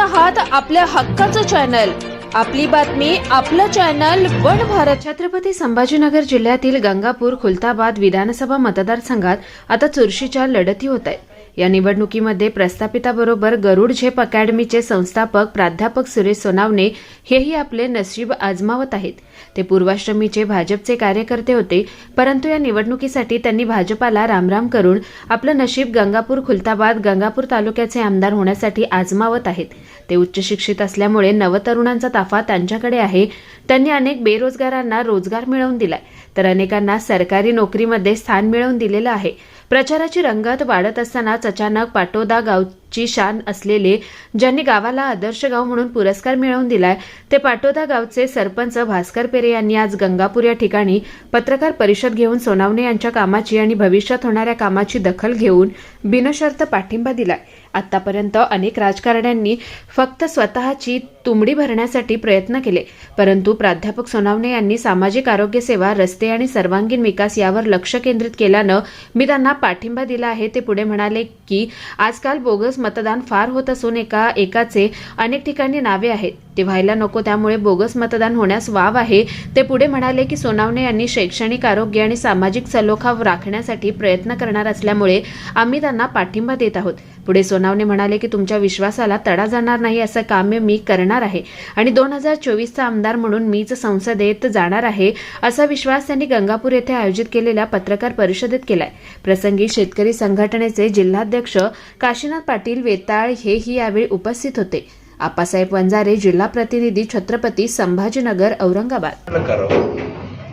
आहात आपल्या हक्काचं चॅनल. आपली बातमी आपलं चॅनल वन भारत. छत्रपती संभाजीनगर जिल्ह्यातील गंगापूर खुलताबाद विधानसभा मतदारसंघात आता चुरशीच्या लढती होत आहेत. या निवडणुकीमध्ये प्रस्थापिताबरोबर गरुड झेप अकॅडमीचे संस्थापक प्राध्यापक सुरेश सोनावणे हेही आपले नशीब आजमावत आहेत. ते पूर्वाश्रमीचे भाजपचे कार्यकर्ते होते परंतु या निवडणुकीसाठी त्यांनी भाजपाला रामराम करून आपलं नशीब गंगापूर खुलताबाद गंगापूर तालुक्याचे आमदार होण्यासाठी आजमावत आहेत. ते उच्च शिक्षित असल्यामुळे नवतरुणांचा ताफा त्यांच्याकडे आहे. त्यांनी अनेक बेरोजगारांना रोजगार मिळवून दिलाय. तर अनेकांना सरकारी नोकरीमध्ये स्थान मिळवून दिलेलं आहे. प्रचाराची रंगत वाढत असतानाच अचानक पाटोदा गाव ची शान असलेले ज्यांनी गावाला आदर्श गाव म्हणून पुरस्कार मिळवून दिलाय ते पाटोदा गावचे सरपंच भास्कर पेरे यांनी आज गंगापूर या ठिकाणी पत्रकार परिषद घेऊन सोनावणे यांच्या कामाची आणि भविष्यात होणाऱ्या कामाची दखल घेऊन बिनशर्त पाठिंबा दिलाय. आतापर्यंत अनेक राजकारण्यांनी फक्त स्वतःची तुंबडी भरण्यासाठी प्रयत्न केले परंतु प्राध्यापक सोनावणे यांनी सामाजिक आरोग्य सेवा रस्ते आणि सर्वांगीण विकास यावर लक्ष केंद्रित केल्यानं मी त्यांना पाठिंबा दिला आहे ते पुढे म्हणाले की आजकाल बोगस मतदान फार होत असून एका एकाचे अनेक ठिकाणी नावे आहेत. ते व्हायला नको त्यामुळे बोगस मतदान होण्यास वाव आहे. ते पुढे म्हणाले की सोनावणे यांनी शैक्षणिक आरोग्य आणि सामाजिक सलोखा राखण्यासाठी प्रयत्न करणार असल्यामुळे आम्ही त्यांना पाठिंबा देत आहोत. पुढे सोनावणे म्हणाले की तुमच्या विश्वासाला तडा जाणार नाही असं काम मी करणार आहे आणि दोन हजार चोवीसचा आमदार म्हणून मीच संसदेत जाणार आहे असा विश्वास त्यांनी गंगापूर येथे आयोजित केलेल्या पत्रकार परिषदेत केलाय. प्रसंगी शेतकरी संघटनेचे जिल्हाध्यक्ष काशीनाथ पाटील वेताळ हेही यावेळी उपस्थित होते. आप्पासाहेब वंजारे जिल्हा प्रतिनिधी छत्रपती संभाजीनगर औरंगाबाद.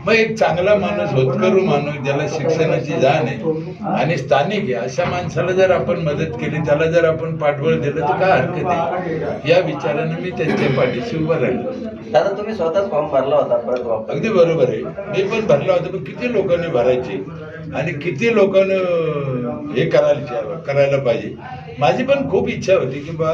मग एक चांगला माणूस होतकरू माणूस ज्याला शिक्षणाची जाण आहे आणि स्थानिक आहे अशा माणसाला जर आपण मदत केली त्याला जर आपण पाठबळ दिलं तर काय हरकत आहे? या विचारानं मी त्यांच्या पाठीशी उभं राहिलो. दादा तुम्ही स्वतःच फॉर्म भरला होता परत अगदी बरोबर आहे. मी पण भरला होता पण किती लोकांनी भरायची? आणि किती लोकांना हे करायला करायला पाहिजे? माझी पण खूप इच्छा होती की बा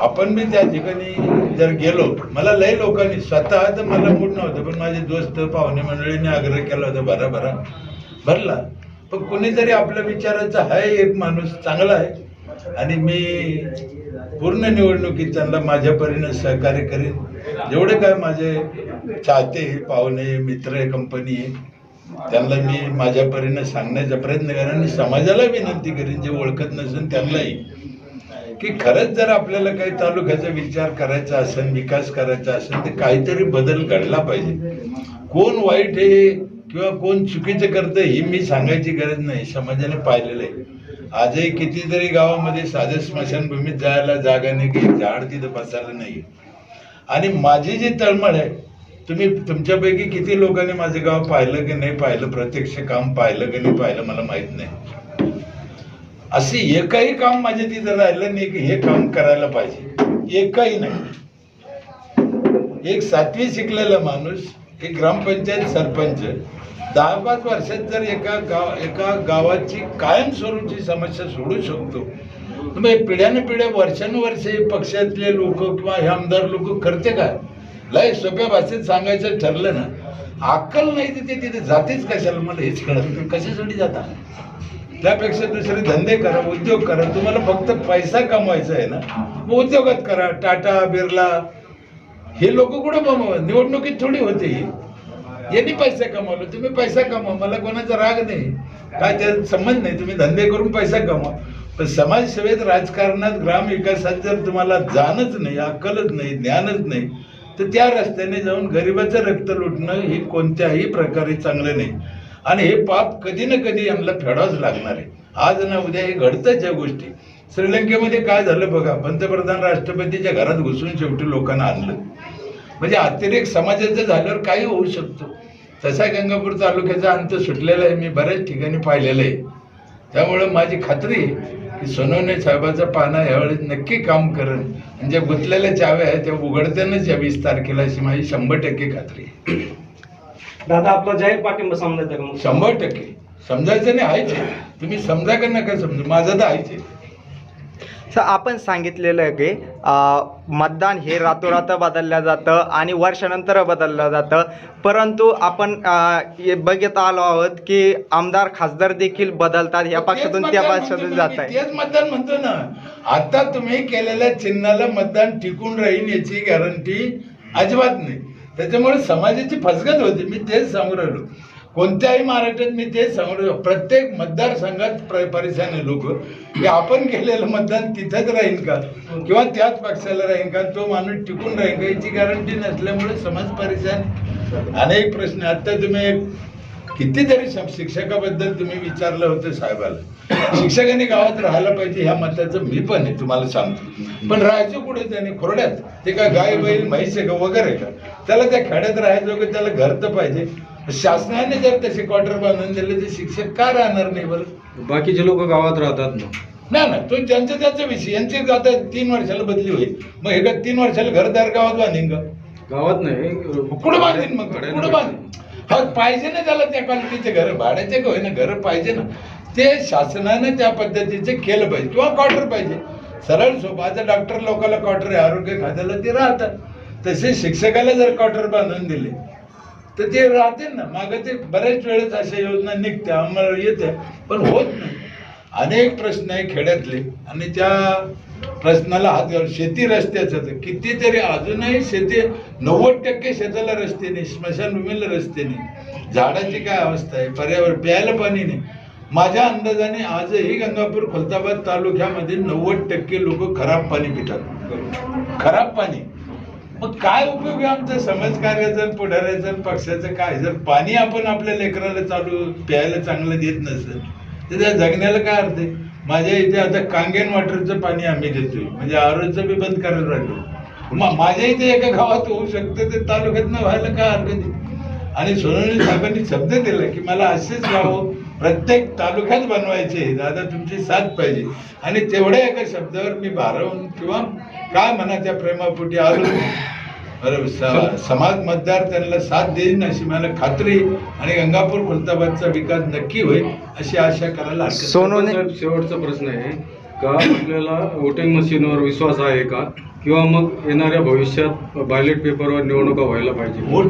आपण मी त्या ठिकाणी जर गेलो मला लय लोकांनी स्वतः तर मला मूड नव्हतं पण माझे दोस्त पाहुणे मंडळीने आग्रह केला होता भरा भरा भरला. पण कोणीतरी आपल्या विचाराचा आहे एक माणूस चांगला आहे. आणि मी पूर्ण निवडणुकीत त्यांना माझ्या परीने सहकार्य करीन. जेवढे काय माझे चाहते पाहुणे मित्र कंपनी आहे त्यांना मी माझ्या परीने सांगण्याचा प्रयत्न करेन आणि समाजाला विनंती करीन जे ओळखत नसेल त्यांनाही. की खरंच जर आपल्याला काही तालुक्याचा विचार करायचा असेल विकास करायचा असेल तर काहीतरी बदल घडला पाहिजे. कोण वाईट आहे किंवा कोण चुकीचं करतं ही मी सांगायची गरज नाही. समाजाने पाहिलेलं आहे. आजही कितीतरी गावामध्ये साधे स्मशानभूमीत जायला जागा नाही की झाड तिथं बसायला नाही. आणि माझी जी तळमळ आहे तुम्ही तुमच्यापैकी किती लोकांनी माझं गाव पाहिलं की नाही पाहिलं प्रत्यक्ष काम पाहिलं की नाही पाहिलं मला माहीत नाही. असे एकही काम माझ्या तिथं राहिलं नाही की हे काम करायला पाहिजे. एकही नाही. एक सातवी शिकलेला माणूस एक ग्रामपंचायत सरपंच दहा पाच वर्षात जर एका गाव एका गावाची कायमस्वरूपची समस्या सोडू शकतो. मग हे पिढ्या वर्षानुवर्षे पक्षातले लोक किंवा हे आमदार लोक करते काय लय सोप्या भाषेत सांगायचं ठरलं ना. अक्कल नाही तिथे तिथे जातेच कशाला? मला हेच कळत कशासाठी जाता? त्यापेक्षा दुसरे धंदे करा उद्योग करा. तुम्हाला फक्त पैसा कमवायचा आहे ना मग उद्योगात करा. टाटा बिर्ला हे लोक कुठे कमव निवडणुकीत थोडी होते ही. यांनी पैसा कमावला तुम्ही पैसा कमवा. मला कोणाचा राग नाही. काय त्याचा संबंध नाही. तुम्ही धंदे करून पैसा कमावा. पण समाजसेवेत राजकारणात ग्रामविकासात जर तुम्हाला जाणच नाही अक्कलच नाही ज्ञानच नाही तर त्या रस्त्याने जाऊन गरिबाचं रक्त लुटणं हे कोणत्याही प्रकारे चांगलं नाही. आणि हे पाप कधी ना कधी यांना फेडावंच लागणार आहे. आज ना उद्या हे घडतंच या गोष्टी. श्रीलंकेमध्ये काय झालं बघा पंतप्रधान राष्ट्रपतीच्या घरात घुसून शेवटी लोकांना आणलं. म्हणजे अतिरेक समाजाचं झाल्यावर काही होऊ शकतो. तसा गंगापूर तालुक्याचा अंत सुटलेला आहे मी बऱ्याच ठिकाणी पाहिलेलं आहे. त्यामुळे माझी खात्री की सोनवणे साहेबाचा पाना यावेळेस नक्की काम करेल. आणि ज्या गुंतलेल्या चाव्या आहेत त्या उघडतानाच या वीस तारखेला अशी माझी शंभर टक्के खात्री आहे. दादा आपला जाहीर पाठिंबा समजायचा का मग? शंभर टक्के. समजायचं नाही आहेच आहे. तुम्ही समजा का नका समजू? माझं तर आहेच आहे. सर आपण सांगितलेलं आहे की अ, मतदान हे रातोरात बदललं जातं आणि वर्षानंतर बदललं जातं. परंतु आपण अ, हे बघत आलो आहोत की आमदार खासदार देखील बदलतात या पक्षातून त्या पक्षातून जात आहे तेच मतदान म्हणतो ना. आता तुम्ही केलेल्या चिन्हाला मतदान टिकून राहील याची गॅरंटी अजिबात नाही. त्याच्यामुळे समाजाची फसगत होती. मी तेच सांगू राहिलो. कोणत्याही महाराष्ट्रात मी तेच सांगू राहिलो. प्रत्येक मतदारसंघात प्र- परिशाने लोक की आपण केलेलं मतदान तिथंच राहील का? किंवा त्याच पक्षाला राहील का? तो माणूस टिकून राहील का? याची गॅरंटी नसल्यामुळे समाज परेशान अनेक प्रश्न. आता तुम्ही कितीतरी शिक्षकाबद्दल तुम्ही विचारलं होतं साहेबाला. शिक्षकांनी गावात राहायला पाहिजे ह्या मताचं मी पण आहे तुम्हाला सांगतो. पण राहायचं कुठे त्याने? खोरड्यात. ते का गाय बैल म्हैस आहे का? वगैरे का? त्याला त्या खेड्यात राहायचं का त्याला घर तर पाहिजे. शासनाने जर तसे क्वार्टर बांधून दिले तर शिक्षक का राहणार नाही बरं? बाकीचे लोक गावात राहतात ना. नाही ना तो त्यांचा त्याचा विषय. यांची आता तीन वर्षाला बदली होईल. मग हे का तीन वर्षाला घरदार गावात बांधीन का? गावात नाही. कुठं बांधीन मग? कुठं बांधीन? हा पाहिजे ना त्याला त्या क्वालिटीचे घर भाड्याचे का होईना घर पाहिजे ना. ते शासनाने त्या पद्धतीचे केलं पाहिजे किंवा क्वार्टर पाहिजे. सरळ सोपं डॉक्टर लोकांना क्वार्टर आहे आरोग्य खात्याला ते राहतात. तसे शिक्षकाला जर क्वार्टर बांधून दिले तर ते राहते ना. मागं ते बऱ्याच वेळेस अशा योजना निघत्या आम्हाला येते पण होत नाही. अनेक प्रश्न आहे खेड्यातले. आणि त्या प्रश्नाला हात घालून शेती रस्त्याचं तर कितीतरी अजूनही शेती नव्वद टक्के शेताला रस्ते नाही स्मशानभूमीला रस्ते नाही. झाडाची काय अवस्था आहे? पर्यावरण प्यायला पाणी नाही. माझ्या अंदाजाने आजही गंगापूर खुलताबाद तालुक्यामध्ये नव्वद टक्के लोक खराब पाणी पितात. खराब पाणी. मग काय उपयोग आहे आमचं? समाजकार्याचा पुढाऱ्याचा पक्षाचं? काय? जर पाणी आपण आपल्या लेकराला चालू प्यायला चांगलं देत नसेल तर त्या जगण्याला काय अर्थ आहे? माझ्या इथे आता कांगेन वॉटरचं पाणी आम्ही देतोय. म्हणजे आरोचं बी बंद करायला लागलो. माझ्या इथे एका गावात होऊ शकतं ते तालुक्यातनं व्हायला काय हरकत आहे आणि सोनवणे साहेबांनी शब्द दिला की मला असेच गावं प्रत्येक तालुक्यात बनवायचे दादा तुमची साथ पाहिजे. आणि तेवढ्या एका शब्दावर मी भारावून किंवा काय म्हणा त्या प्रेमापोटी आलो? समाज मतदार त्यांना साथ देईन अशी मला खात्री. आणि गंगापूर खुलताबादचा विकास नक्की होईल अशी आशा करायला. सोनवणे साहेब, शेवटचा प्रश्न आहे का आपल्याला वोटिंग मशीनवर विश्वास आहे का किंवा मग येणाऱ्या भविष्यात बॅलेट पेपरवर निवडणुका व्हायला पाहिजे मोठी